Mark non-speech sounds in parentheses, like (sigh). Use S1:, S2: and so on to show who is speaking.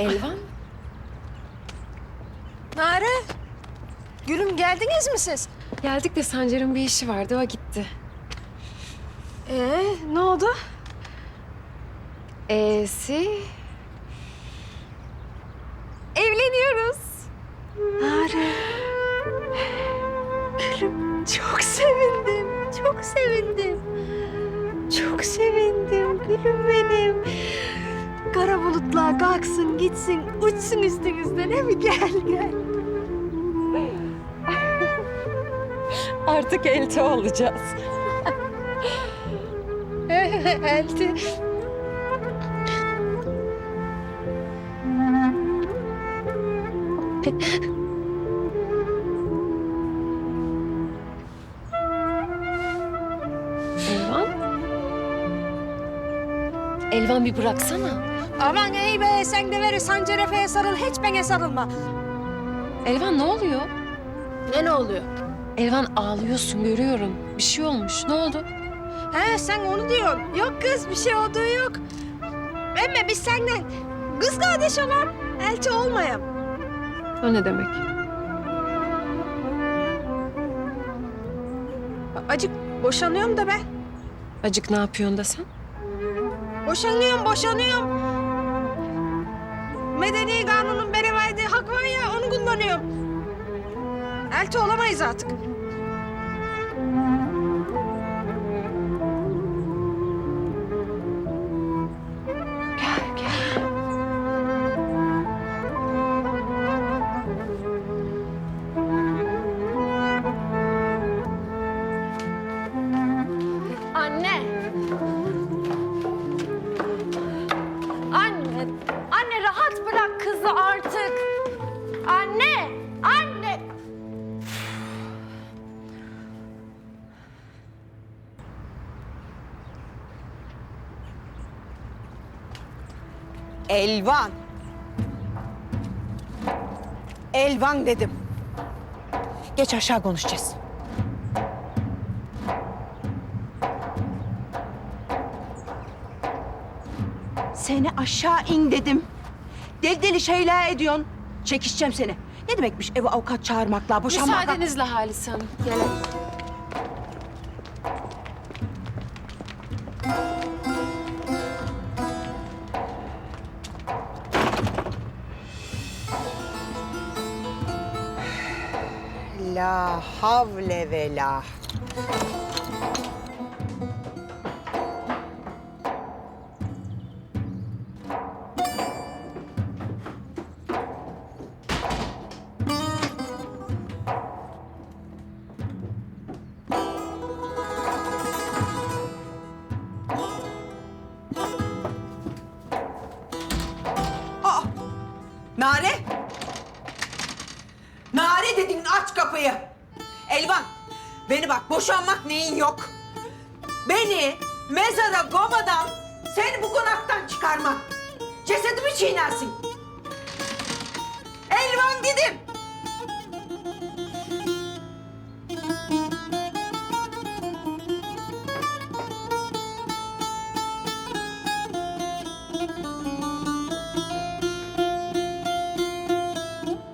S1: Elvan?
S2: Nare. Gülüm geldiniz mi siz?
S1: Geldik de Sancar'ın bir işi vardı, o gitti.
S2: Ee, ne oldu?
S1: E'si... Evleniyoruz.
S2: Nare. Gülüm çok sevindim. Çok sevindim. Çok sevindim gülüm benim. Bulutlar kalksın gitsin uçsun üstünüzden he mi? Gel gel. (laughs)
S1: Artık elti olacağız. (laughs)
S2: Elti.
S1: Elvan bir bıraksana.
S2: Aman ey be sen de veri Sancar Efe'ye sarıl hiç bana sarılma.
S1: Elvan ne oluyor?
S2: Ne ne oluyor?
S1: Elvan ağlıyorsun görüyorum. Bir şey olmuş. Ne oldu?
S2: He sen onu diyorsun. Yok kız bir şey olduğu yok. Emme biz senden kız kardeş olan elçi olmayalım.
S1: O ne demek?
S2: Acık boşanıyorum da ben.
S1: Acık ne yapıyorsun da sen?
S2: Boşanıyorum, boşanıyorum. Medeni kanunun bana verdiği hak var ya onu kullanıyorum. Elçi olamayız artık.
S3: Elvan. Elvan dedim. Geç aşağı konuşacağız. Seni aşağı in dedim. Deli deli şeyler ediyorsun. Çekişeceğim seni. Ne demekmiş eve avukat çağırmakla, boşanmakla?
S1: Müsaadenizle Halis Hanım. Gelelim.
S3: La havle ve la. Dedin aç kapıyı. Elvan, beni bak boşanmak neyin yok. Beni mezara gomadan seni bu konaktan çıkarmak. Cesedimi çiğnersin.